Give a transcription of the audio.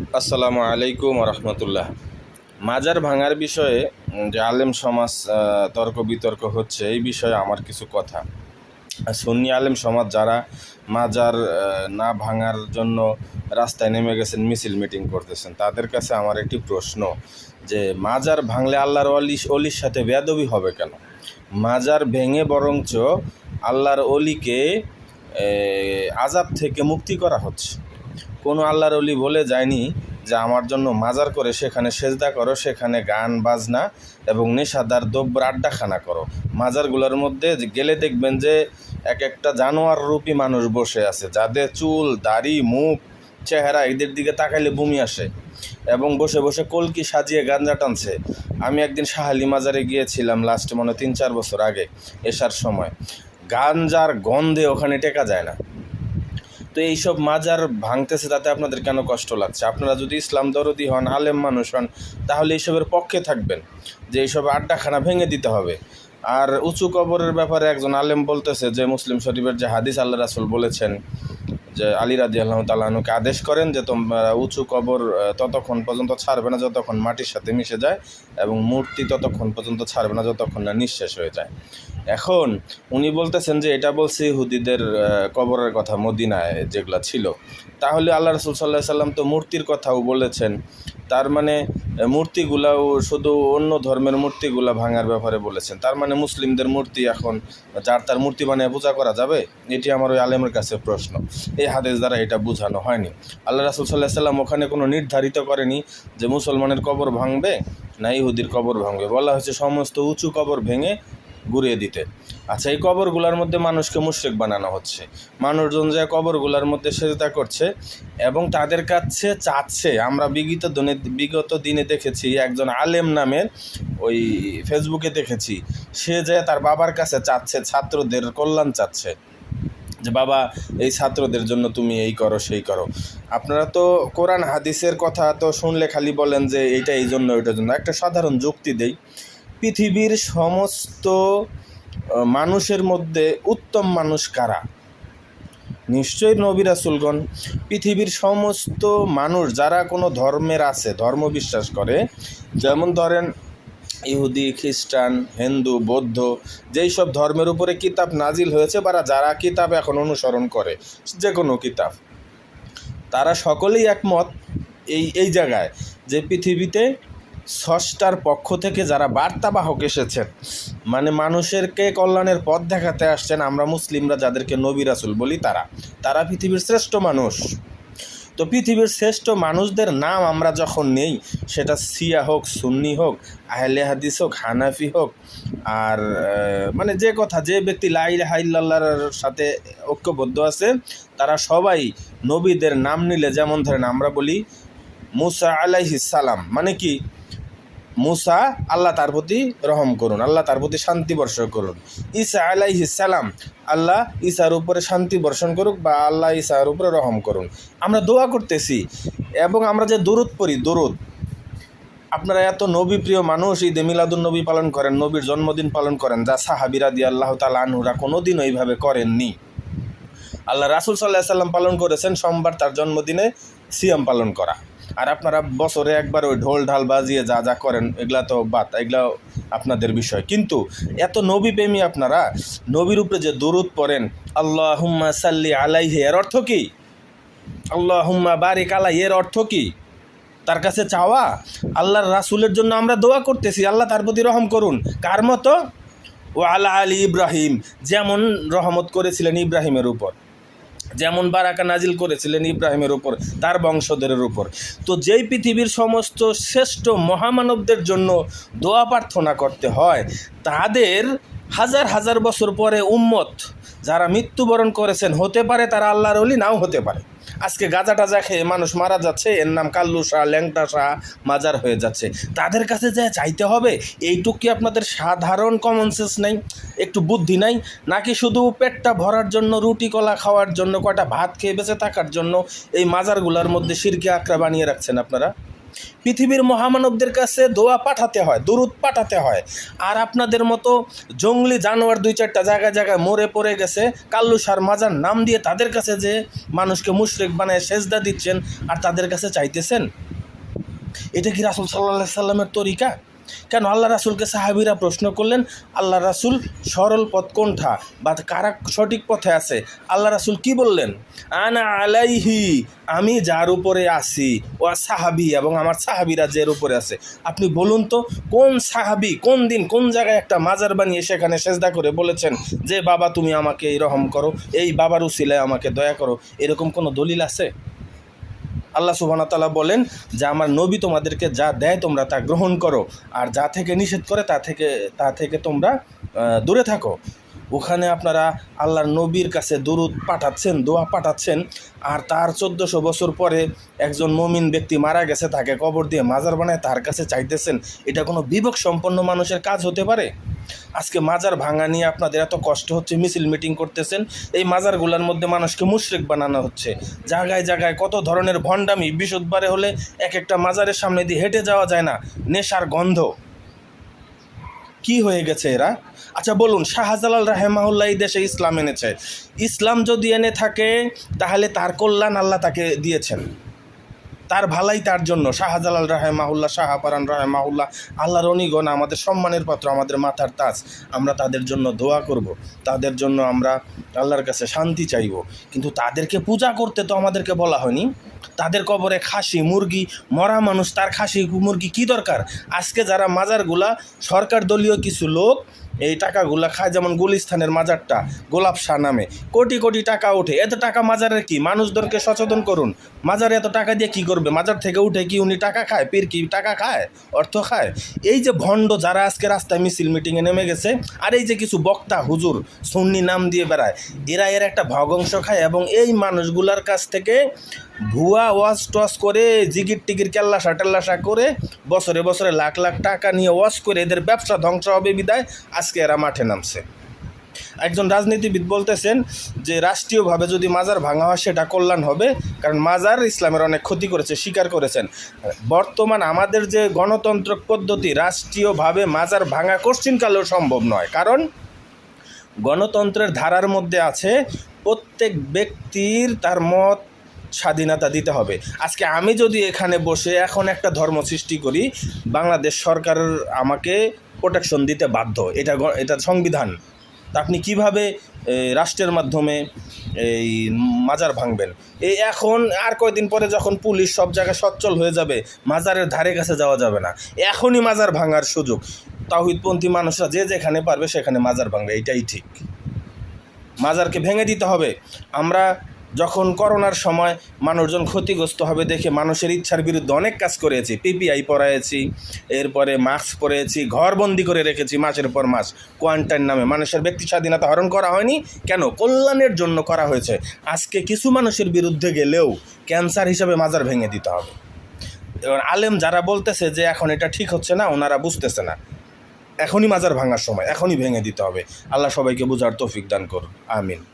আসসালামু আলাইকুম রহমতুল্লাহ মাজার ভাঙার বিষয়ে যে আলেম সমাজ তর্ক বিতর্ক হচ্ছে, এই বিষয়ে আমার কিছু কথা। সুন্নি আলেম সমাজ যারা মাজার না ভাঙার জন্য রাস্তায় নেমে গেছেন, মিছিল মিটিং করতেছেন, তাদের কাছে আমার একটি প্রশ্ন যে, মাজার ভাঙলে আল্লাহর অলি, অলির সাথে বেয়াদবি হবে কেন? মাজার ভেঙে বরঞ্চ আল্লাহর অলিকে আজাব থেকে মুক্তি করা হচ্ছে। কোনো আল্লাহর অলি বলে যায়নি যে আমার জন্য মাজার করে সেখানে সেজদা করো, সেখানে গান, বাজনা এবং নেশাদার দ্রব্যের আড্ডাখানা করো। মাজারগুলোর মধ্যে গেলে দেখবেন যে এক একটা জানোয়ার রূপী মানুষ বসে আছে, যাদের চুল, দাড়ি, মুখ, চেহারা এদের দিকে তাকাইলে বমি আসে এবং বসে বসে কলকি সাজিয়ে গাঞ্জা টানছে। আমি একদিন শাহালি মাজারে গিয়েছিলাম লাস্টে মনে তিন চার বছর আগে, এসার সময়। গাঞ্জার গন্ধে ওখানে টেকা যায় না। তো এইসব মাজার ভাঙতেছে, তাতে আপনাদের কেন কষ্ট লাগছে? আপনারা যদি ইসলাম দরদি হন, আলেম মানুষ হন, তাহলে এইসবের পক্ষে থাকবেন যে এইসব আড্ডাখানা ভেঙে দিতে হবে। আর উঁচু কবরের ব্যাপারে একজন আলেম বলতেছে যে, মুসলিম শরীফের যে হাদিস আল্লাহ রাসুল বলেছেন, যে আলী রাদি আল্লাহ তালাহনুকে আদেশ করেন যে, তোমরা উঁচু কবর ততক্ষণ পর্যন্ত ছাড়বে না যতক্ষণ মাটির সাথে মিশে যায় এবং মূর্তি ততক্ষণ পর্যন্ত ছাড়বে না যতক্ষণ না নিঃশেষ হয়ে যায়। এখন উনি বলতেছেন যে এটা বলছি ইহুদিদের আহ, কবরের কথা মদিনায় যেগুলো ছিল। তাহলে আল্লাহ রসুল সাল্লাহ সাল্লাম তো মূর্তির কথাও বলেছেন। তার মানে মূর্তিগুলাও শুধু অন্য ধর্মের মূর্তিগুলা ভাঙার ব্যাপারে বলেছেন। তার মানে মুসলিমদের মূর্তি এখন যার তার মূর্তি বানিয়ে পূজা করা যাবে? এটি আমার ওই আলেমের কাছে প্রশ্ন। এই হাদিস দ্বারা এটা বোঝানো হয়নি। আল্লাহ রাসুল সাল্লাহ সাল্লাম ওখানে কোনো নির্ধারিত করেনি যে মুসলমানের কবর ভাঙবে না ইহুদির কবর ভাঙবে। বলা হয়েছে সমস্ত উঁচু কবর ভেঙে ঘুরিয়ে দিতে। আচ্ছা এই কবরগুলোর মধ্যে মানুষকে মুশ্রিক বানানো হচ্ছে। মানুষজন যে কবরগুলোর মধ্যে সেজদা করছে এবং তাদের কাছে চাচ্ছে, আমরা বিগত দিনে বিগত দিনে দেখেছি, একজন আলেম নামের ওই ফেসবুকে দেখেছি, সে যে তার বাবার কাছে চাচ্ছে, ছাত্রদের কল্যাণ চাচ্ছে, যে বাবা, এই ছাত্রদের জন্য তুমি এই করো, সেই করো। আপনারা তো কোরআন, হাদিসের কথা তো শুনলে খালি বলেন যে এইটা এই জন্য ওইটার জন্য। একটা সাধারণ যুক্তি দেই। পৃথিবীর সমস্ত মানুষের মধ্যে উত্তম মানুষ কারা? নিশ্চয়ই নবী রাসুলগণ, পৃথিবীর সমস্ত মানুষ যারা কোনো ধর্মের আছে, ধর্ম বিশ্বাস করে, যেমন ধরেন ইহুদি, খ্রিস্টান, হিন্দু, বৌদ্ধ, যেই সব ধর্মের উপরে কিতাব নাজিল হয়েছে বা যারা কিতাব এখন অনুসরণ করে যে কোনো কিতাব, তারা সকলেই একমত এই এই জায়গায় যে পৃথিবীতে ষষ্ঠার পক্ষ থেকে যারা বার্তাবাহক এসেছেন মানে মানুষেরকে কল্যাণের পথ দেখাতে আসছেন আমরা মুসলিমরা যাদেরকে নবী রাসুল বলি তারা তারা পৃথিবীর শ্রেষ্ঠ মানুষ। তো পৃথিবীর শ্রেষ্ঠ মানুষদের নাম আমরা যখন নেই, সেটা সিয়া হোক, সুন্নি হোক, আহলে হাদিস হোক, হানাফি হোক, আর মানে যে কথা, যে ব্যক্তি লাইল হাইল্লাহর সাথে ঐক্যবদ্ধ আছে, তারা সবাই নবীদের নাম নিলে, যেমন ধরেন আমরা বলি মুসা আলাইহিস সালাম মানে কি? মুসা, আল্লাহ তার প্রতি রহম করুন, আল্লাহ তার প্রতি শান্তি বর্ষণ করুন। ঈসা আলাইহিস সালাম, আল্লাহ ঈসার উপরে শান্তি বর্ষণ করুক বা আল্লাহ ঈসার উপরে রহম করুন। আমরা দোয়া করতেছি এবং আমরা যে দরুদ পড়ি, দরুদ, আপনারা এত নবী প্রিয় মানুষ, ঈদে মিলাদুন নবী পালন করেন, নবীর জন্মদিন পালন করেন, যা সাহাবিরা দিয়ে আল্লাহ তালা আনহুরা কোনো দিন ওইভাবে করেননি। আল্লাহ রাসুল সাল্লাহ সাল্লাম পালন করেছেন, সোমবার তার জন্মদিনে সিয়াম পালন করা। আর আপনারা বছরে একবার ওই ঢোল ঢাল বাজিয়ে যা যা করেন, এগুলা তো বাদ, এগুলা আপনাদের বিষয়। কিন্তু এত নবী প্রেমী আপনারা, নবীর উপরে যে দরুদ পড়েন আল্লাহ হুম্মা সাল্লি আলাইহে, এর অর্থ কি? আল্লাহ হুম্মা বারিক আলাই, এর অর্থ কি? তার কাছে চাওয়া? আল্লাহর রাসুলের জন্য আমরা দোয়া করতেছি, আল্লাহ তার প্রতি রহম করুন। কার মতো? ও আল্লাহ আলী ইব্রাহিম, যেমন রহমত করেছিলেন ইব্রাহিমের উপর। যেমন বারাকা নাজিল করেছিলেন ইব্রাহিমের উপর, তার বংশধরের উপর। তো যেই পৃথিবীর সমস্ত শ্রেষ্ঠ মহামানবদের জন্য দোয়া প্রার্থনা করতে হয়, তাদের হাজার হাজার বছর পরে উম্মত যারা মৃত্যুবরণ করেছেন, হতে পারে তারা আল্লাহর অলি, নাও হতে পারে। আজকে গাঁজা টাজা খেয়ে মানুষ মারা যাচ্ছে। এর নাম কাল্লু শাহ ল্যাংটা শাহ মাজার হয়ে যাচ্ছে। তাদের কাছে যা চাইতে হবে, এইটুক কি আপনাদের সাধারণ কমন সেন্স নেই? একটু বুদ্ধি নাই? নাকি শুধু পেটটা ভরার জন্য, রুটি, কলা খাওয়ার জন্য কটা ভাত খেয়ে বেঁচে থাকার জন্য এই মাজারগুলোর মধ্যে সিরকে আঁকড়া বানিয়ে রাখছেন আপনারা? পৃথিবীর মহামানবদের কাছে দোয়া পাঠাতে হয়, দরুদ পাঠাতে হয়। আর আপনাদের মতো জঙ্গলি জানোয়ার দুই চারটা জায়গায় জায়গায় মরে পড়ে গেছে, কাল্লু সার মাজার নাম দিয়ে তাদের কাছে যে মানুষকে মুশরেক বানায় সেজদা দিচ্ছেন আর তাদের কাছে চাইতেছেন। এটা কি রাসুল সাল্লাহ সাল্লামের তরিকা? কেন আল্লাহ রাসুলকে সাহাবিরা প্রশ্ন করলেন, আল্লাহ রাসুল সরল পথ কোনটা বা কারা সঠিক পথে আছে? আল্লাহ রাসুল কি বললেন? আনা আলাইহি, আমি যার উপরে আছি, ও সাহাবি এবং আমার সাহাবিরা যার উপরে আছে। আপনি বলুন তো, কোন সাহাবি, কোন দিন, কোন জায়গায় একটা মাজার বানিয়ে সেখানে সেজদা করে বলেছেন যে, বাবা, তুমি আমাকে এই রহম করো, এই বাবার উসিলায় আমাকে দয়া করো এরকম কোনো দলিল আছে? আল্লাহ ওয়া বলেন, যে আমার নবী তোমাদেরকে যা দেয় তোমরা তা গ্রহণ করো, আর যা থেকে নিষেধ করে তা থেকে তা থেকে তোমরা দূরে থাকো। ওখানে আপনারা আল্লাহর নবীর কাছে দরুদ পাঠাচ্ছেন, দোয়া পাঠাচ্ছেন। আর তার চোদ্দোশো বছর পরে একজন মমিন ব্যক্তি মারা গেছে, তাকে কবর দিয়ে মাজার বানায় তার কাছে চাইতেছেন। এটা কোনো বিবেক সম্পন্ন মানুষের কাজ হতে পারে? আজকে মাজার ভাঙা নিয়ে আপনাদের এত কষ্ট হচ্ছে, মিছিল মিটিং করতেছেন, এই মাজারগুলোর মধ্যে মানুষকে মুশরিক বানানো হচ্ছে। জায়গায় জায়গায় কত ধরনের ভণ্ডামি বিশুদ্ধবারে হলে এক একটা মাজারের সামনে দিয়ে হেঁটে যাওয়া যায় না, নেশার গন্ধ। কি হয়ে গেছে এরা? আচ্ছা বলুন, শাহজালাল রাহেমাহুল্লাহ এই দেশে ইসলাম এনেছে। ইসলাম যদি এনে থাকে, তাহলে তার কল্যাণ আল্লাহ তাকে দিয়েছেন। তার ভালাই তার জন্য। শাহজালাল রাহেমাহুল্লাহ, শাহাপারান রাহেমাহুল্লাহ, আল্লাহর অনিগণ, আমাদের সম্মানের পাত্র, আমাদের মাথার তাজ। আমরা তাদের জন্য দোয়া করব। তাদের জন্য আমরা আল্লাহর কাছে শান্তি চাইব। কিন্তু তাদেরকে পূজা করতে তো আমাদেরকে বলা হয়নি। তাদের কবরে খাসি, মুরগি, মরা মানুষ, তার খাসি, মুরগি কি দরকার? আজকে যারা মাজারগুলা, সরকার দলীয় কিছু লোক, এই টাকাগুলা খায়, যেমন গুলিস্তানের মাজারটা, গোলাপ শাহ নামে। কোটি কোটি টাকা ওঠে। এত টাকা মাজারের কি? মানুষদেরকে সচেতন করুন। মাজারে এত টাকা দিয়ে কি করবে? মাজার থেকে উঠে কি উনি টাকা খায়? পীর কি টাকা খায়? অর্থ খায়? এই যে ভণ্ড যারা আজকে রাস্তায় মিছিল মিটিংয়ে নেমে গেছে, আর এই যে কিছু বক্তা, হুজুর, সুন্নি নাম দিয়ে বেড়ায়, এরা এর একটা ভগংশ খায় এবং এই মানুষগুলার কাছ থেকে ভুয়া ওয়াশ টস করে জিগির টিকির কেল্লাসা টেল্লাসা করে বছরে বছরে লাখ লাখ টাকা নিয়ে ওয়াশ করে এদের ব্যবসা ধ্বংস হবে বিদায়। আজকে এরা মাঠে নামছে। একজন রাজনীতিবিদ বলতেছেন যে, রাষ্ট্রীয়ভাবে যদি মাজার ভাঙা হয়, সেটা কল্যাণ হবে। কারণ মাজার ইসলামের অনেক ক্ষতি করেছে, স্বীকার করেছেন। বর্তমান আমাদের যে গণতন্ত্র পদ্ধতি, রাষ্ট্রীয়ভাবে মাজার ভাঙা কোশ্চিনকালেও সম্ভব নয়। কারণ গণতন্ত্রের ধারার মধ্যে আছে, প্রত্যেক ব্যক্তির তার মত স্বাধীনতা দিতে হবে। আজকে আমি যদি এখানে বসে এখন একটা ধর্ম সৃষ্টি করি, বাংলাদেশ সরকার আমাকে প্রোটেকশন দিতে বাধ্য। এটা এটা সংবিধান। তা আপনি কীভাবে রাষ্ট্রের মাধ্যমে, এই, মাজার ভাঙবেন? এই এখন আর কয়দিন পরে যখন পুলিশ সব জায়গায় সচ্ছল হয়ে যাবে, মাজারের ধারে কাছে যাওয়া যাবে না। এখনই মাজার ভাঙার সুযোগ। তাহিদপন্থী মানুষরা যে যেখানে পারবে সেখানে মাজার ভাঙবে এইটাই ঠিক। মাজারকে ভেঙে দিতে হবে। আমরা যখন করোনার সময় মানুষজন ক্ষতিগ্রস্ত হবে দেখে মানুষের ইচ্ছার বিরুদ্ধে অনেক কাজ করেছি পিপিআই পড়াইছি এরপরে মাস্ক পরেছি ঘরবন্দি করে রেখেছি মাসের পর মাস। কোয়ারেন্টাইন নামে মানুষের ব্যক্তি স্বাধীনতা হরণ করা হয়নি। কেন? কল্যাণের জন্য করা হয়েছে। আজকে কিছু মানুষের বিরুদ্ধে গেলেও ক্যান্সার হিসাবে মাজার ভেঙে দিতে হবে। এবার আলেম যারা বলতেছে যে এখন এটা ঠিক হচ্ছে না, ওনারা বুঝতেছে না। এখনই মাজার ভাঙার সময়, এখনই ভেঙে দিতে হবে। আল্লাহ সবাইকে বুঝার তৌফিক দান করুন। আমিন।